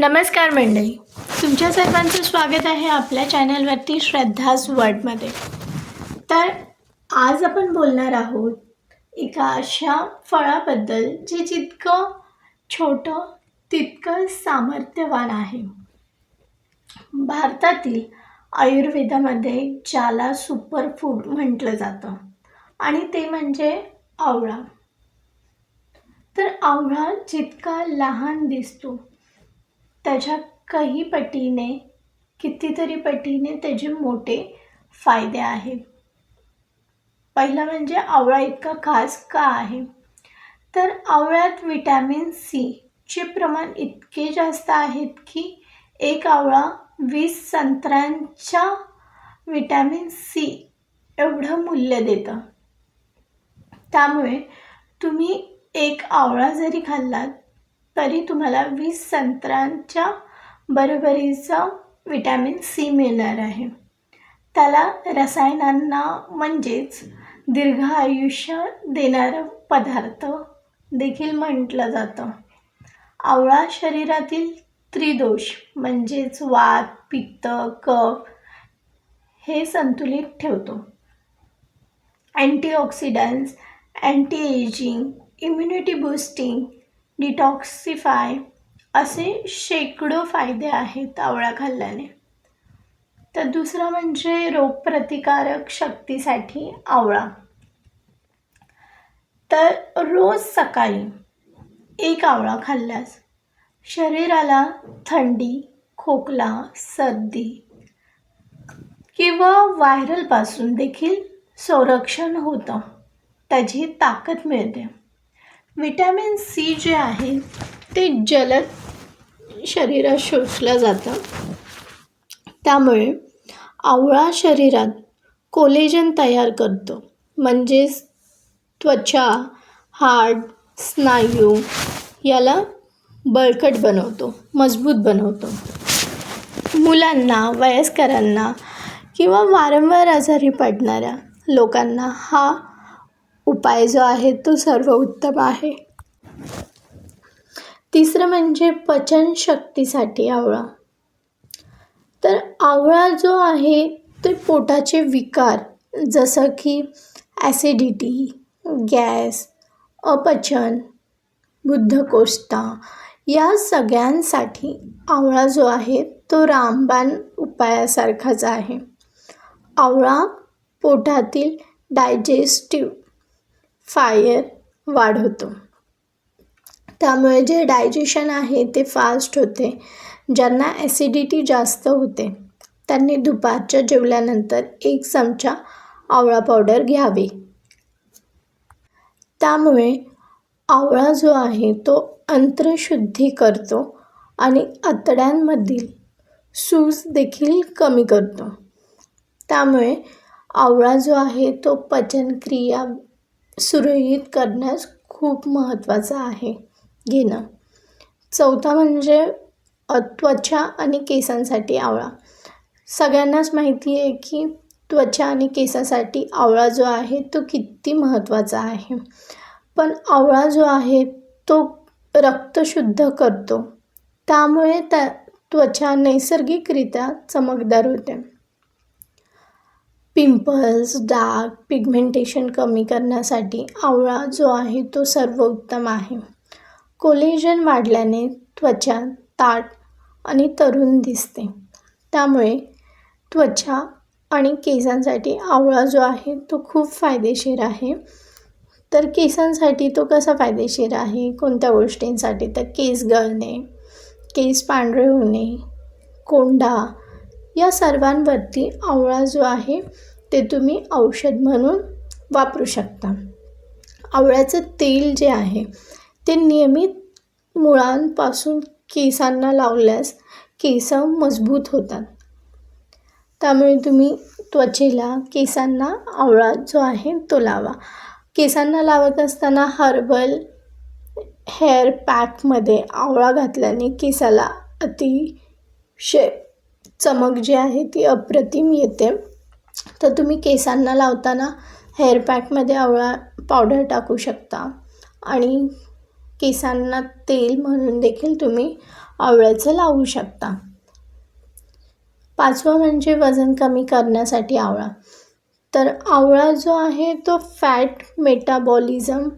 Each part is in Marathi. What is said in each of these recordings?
नमस्कार मंडळी. तुमच्या सर्वांचं स्वागत आहे आपल्या चॅनलवरती श्रद्धाज वर्डमध्ये तर आज आपण बोलणार आहोत एका अशा फळाबद्दल जे जितकं छोटं तितकं सामर्थ्यवान आहे. भारतातील आयुर्वेदामध्ये ज्याला सुपरफूड म्हटलं जातं आणि ते म्हणजे आवळा. तर आवळा जितका लहान दिसतो त्याच्या काही पटीने कितीतरी पटीने त्याचे मोठे फायदे आहेत. पहिला म्हणजे आवळा इतका खास का आहे? तर आवळ्यात विटॅमिन सीचे प्रमाण इतके जास्त आहेत की एक आवळा वीस संत्र्यांच्या विटॅमिन सी एवढं मूल्य देतं. त्यामुळे तुम्ही एक आवळा जरी खाल्लात तरी तुम्हाला वीस संत्र्यांच्या बरोबरीचं विटॅमिन सी मिळणार आहे. त्याला रसायनांना म्हणजेच दीर्घ आयुष्य देणारं पदार्थ देखील म्हटलं जातं. आवळा शरीरातील त्रिदोष म्हणजेच वात पित्त कफ हे संतुलित ठेवतो. Antioxidants anti ageing immunity boosting detoxify असे शेकडो फायदे आहेत आवळा खाल्ल्याने. तर दुसरं म्हणजे रोगप्रतिकारक शक्तीसाठी आवळा. तर रोज सकाळी एक आवळा खाल्ल्यास शरीराला थंडी खोकला सर्दी किंवा व्हायरलपासून देखील संरक्षण होतं. त्याची ताकद मिळते. विटॅमिन सी जे आहे ते जलद शरीरात शोषलं जातं. त्यामुळे आवळा शरीरात कोलेजन तयार करतो. म्हणजेच त्वचा हाड स्नायू याला बळकट बनवतो मजबूत बनवतो. मुलांना वयस्करांना किंवा वारंवार आजारी पडणाऱ्या लोकांना हा उपाय जो आहे तो सर्व उत्तम आहे. तिसरं म्हणजे पचनशक्तीसाठी आवळा. तर आवळा जो आहे ते पोटाचे विकार जसं की ॲसिडिटी गॅस अपचन बुद्धकोष्ठा या सगळ्यांसाठी आवळा जो आहे तो रामबाण उपायासारखाच आहे. आवळा पोटातील डायजेस्टिव्ह फायर वाढवतो. त्यामुळे जे डायजेशन आहे ते फास्ट होते. ज्यांना ॲसिडिटी जास्त होते त्यांनी दुपारच्या जेवल्यानंतर एक चमचा आवळा पावडर घ्यावी. त्यामुळे आवळा जो आहे तो अंतरशुद्धी करतो आणि आतड्यांमधील सूज देखील कमी करतो. त्यामुळे आवळा जो आहे तो पचनक्रिया सुरळीत करण्यास खूप महत्त्वाचं आहे. घेणं. चौथा म्हणजे त्वचा आणि केसांसाठी आवळा. सगळ्यांनाच माहिती आहे की त्वचा आणि केसासाठी आवळा जो आहे तो किती महत्त्वाचा आहे. पण आवळा जो आहे तो रक्त शुद्ध करतो. त्यामुळे त्या त्वचा नैसर्गिकरित्या चमकदार होते. पिंपल्स डाग पिगमेंटेशन कमी करण्यासाठी आवळा जो आहे तो सर्वोत्तम आहे. कोलेजन वाढल्याने त्वचा ताट आणि तरुण दिसते. त्यामुळे त्वचा आणि केसांसाठी आवळा जो आहे तो खूप फायदेशीर आहे. तर केसांसाठी तो कसा फायदेशीर आहे? कोणत्या गोष्टींसाठी? तर केस गळणे केस पांढरे होणे कोंडा या सर्वांवरती आवळा जो आहे ते तुम्ही औषध म्हणून वापरू शकता. आवळ्याचं तेल जे आहे ते नियमित मुळांपासून केसांना लावल्यास केस मजबूत होतात. त्यामुळे तुम्ही त्वचेला केसांना आवळा जो आहे तो लावा. केसांना लावत असताना हर्बल हेअर पॅकमध्ये आवळा घातल्याने केसाला अतिशय चमक जी आहे ती अप्रतिम येते. तर तुम्ही केसांना लावताना हेअर पॅकमध्ये आवळा पावडर टाकू शकता. आणि केसांना तेल म्हणून देखील तुम्ही आवळ्याचं लावू शकता. पाचवा म्हणजे वजन कमी करण्यासाठी आवळा. तर आवळा जो आहे तो फॅट मेटाबॉलिझम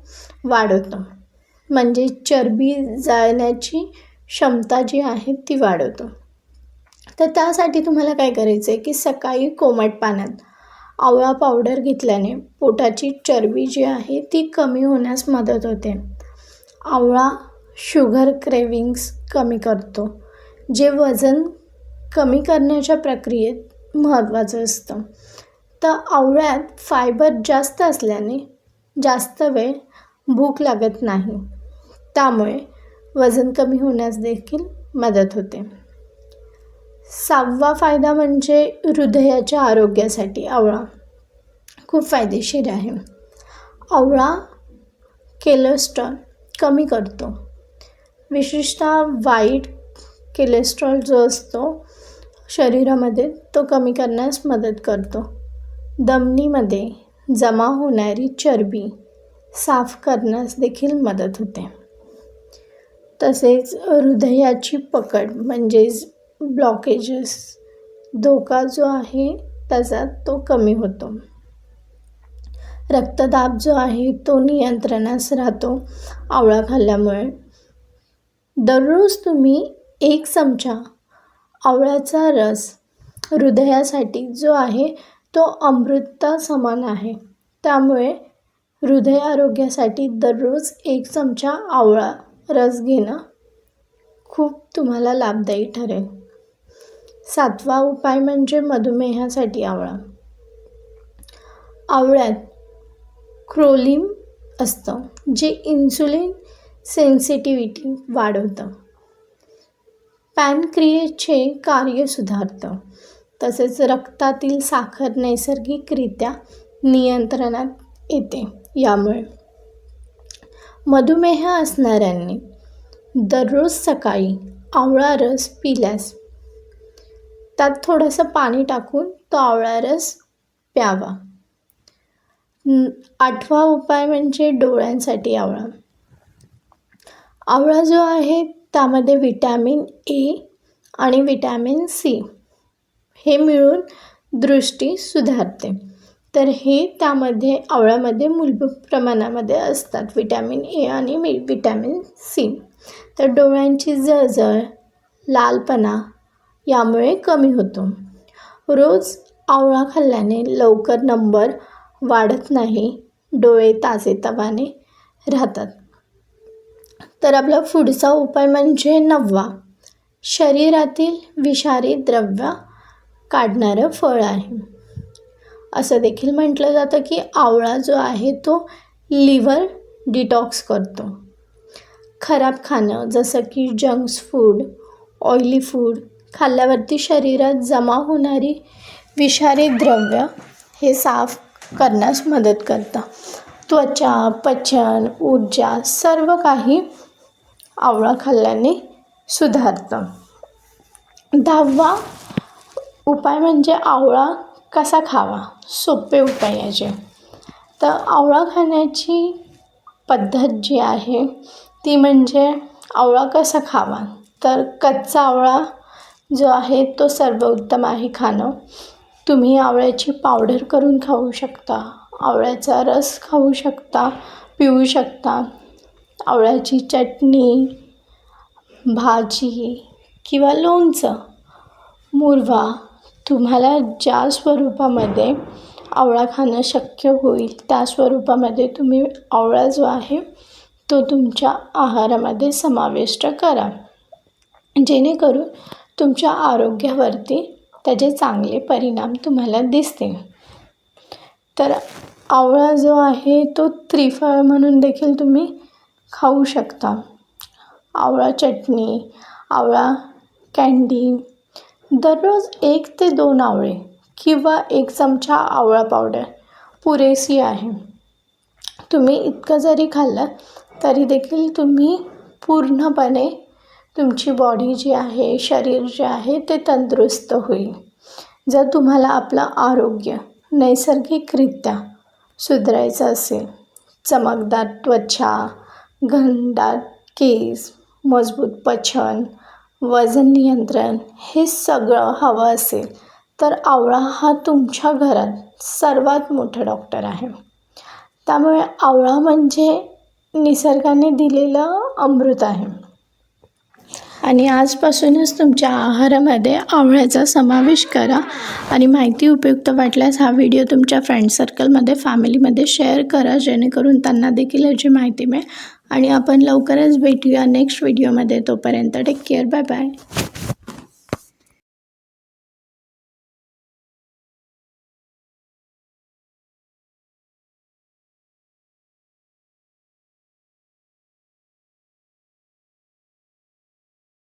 वाढवतो. म्हणजे चरबी जाळण्याची क्षमता जी आहे ती वाढवतो. तर त्यासाठी तुम्हाला काय करायचं आहे की सकाळी कोमट पाण्यात आवळा पावडर घेतल्याने पोटाची चरबी जी आहे ती कमी होण्यास मदत होते. आवळा शुगर क्रेविंग्स कमी करतो जे वजन कमी करण्याच्या प्रक्रियेत महत्त्वाचं असतं. तर आवळ्यात फायबर जास्त असल्याने जास्त वेळ भूक लागत नाही त्यामुळे वजन कमी होण्यास देखील मदत होते. सहावा फायदा म्हणजे हृदयाच्या आरोग्यासाठी आवळा. खूप फायदेशीर आहे. आवळा केलेस्ट्रॉल कमी करतो. विशेषतः वाईट केलेस्ट्रॉल जो असतो शरीरामध्ये तो कमी करण्यास मदत करतो. दमनीमध्ये जमा होणारी चरबी साफ करण्यास देखील मदत होते. तसेच हृदयाची पकड म्हणजेच ब्लॉकेजेस धोका जो आहे त्याचा तो कमी होतो. रक्तदाब जो आहे तो नियंत्रणास राहतो आवळा खाल्ल्यामुळे. दररोज तुम्ही एक चमचा आवळ्याचा रस हृदयासाठी जो आहे तो अमृता समान आहे. त्यामुळे हृदय आरोग्यासाठी दररोज एक चमचा आवळा रस घेणं खूप तुम्हाला लाभदायी ठरेल. सातवा उपाय म्हणजे मधुमेहासाठी आवळा. आवळ्यात क्रोलिम असतं जे इन्सुलिन सेन्सिटिव्हिटी वाढवतं. पॅनक्रियेचे कार्य सुधारतं तसेच रक्तातील साखर नैसर्गिकरित्या नियंत्रणात येते यामुळे. मधुमेह असणाऱ्यांनी दररोज सकाळी आवळा रस पिल्यास त्यात थोडंसं पाणी टाकून तो आवळा रस प्यावा. आठवा उपाय म्हणजे डोळ्यांसाठी आवळा. आवळा जो आहे त्यामध्ये विटॅमिन ए आणि विटॅमिन सी हे मिळून दृष्टी सुधारते. तर हे त्यामध्ये आवळ्यामध्ये मूलभूत प्रमाणामध्ये असतात. विटॅमिन ए आणि विटॅमिन सी. तर डोळ्यांची जळजळ लालपणा यामुळे कमी होतो. रोज आवळा खाल्ल्याने लवकर नंबर वाढत नाही डोळे ताजेतवाने राहतात. तर आपला पुढचा उपाय म्हणजे नववा. शरीरातील विषारी द्रव्य काढणारं फळ आहे. असं देखील म्हटलं जातं की आवळा जो आहे तो लिव्हर डिटॉक्स करतो. खराब खाणं जसं की जंक्स फूड ऑइली फूड खाल्ल्यावरती शरीरात जमा होणारी विषारी द्रव्य हे साफ करण्यास मदत करतं. त्वचा पचन ऊर्जा सर्व काही आवळा खाल्ल्याने सुधारतं. दहावा उपाय म्हणजे आवळा कसा खावा? सोपे उपाय याचे. तर आवळा खाण्याची पद्धत जी आहे ती म्हणजे आवळा कसा खावा? तर कच्चा आवळा जो आहे तो सर्वोत्तम आहे खाणं. तुम्ही आवळ्याची पावडर करून खाऊ शकता आवळ्याचा रस खाऊ शकता पिऊ शकता. आवळ्याची चटणी भाजी किंवा लोणचं. मुरवा तुम्हाला ज्या स्वरूपामध्ये आवळा खाणं शक्य होईल त्या स्वरूपामध्ये तुम्ही आवळा जो आहे तो तुमच्या आहारामध्ये समाविष्ट करा. जेणेकरून तुमच्या आरोग्यावरती त्याचे चांगले परिणाम तुम्हाला दिसतील. तर आवळा जो आहे तो त्रिफळ म्हणून देखील तुम्ही खाऊ शकता. आवळा चटणी आवळा कँडी दररोज एक ते दोन आवळे किंवा एक चमचा आवळा पावडर पुरेशी आहे. तुम्ही इतकं जरी खाल्लं तरी देखील तुम्ही पूर्णपणे तुमची बॉडी जी आहे शरीर जे आहे ते तंदुरुस्त होईल. जर तुम्हाला आपलं आरोग्य नैसर्गिकरित्या सुधारायचं असेल चमकदार त्वचा घनदार केस मजबूत पचन वजन नियंत्रण हे सगळं हवं असेल तर आवळा हा तुमच्या घरात सर्वात मोठा डॉक्टर आहे. त्यामुळे आवळा म्हणजे निसर्गाने दिलेलं अमृत आहे. आणि आजपासूनच तुमच्या आहारामध्ये आवळ्याचा समावेश करा आणि माहिती उपयुक्त वाटल्यास हा व्हिडिओ तुमच्या फ्रेंड सर्कलमध्ये फॅमिलीमध्ये शेअर करा जेणेकरून त्यांना देखील याची माहिती मिळेल. आणि आपण लवकरच भेटूया नेक्स्ट व्हिडिओमध्ये. तोपर्यंत टेक केअर बाय बाय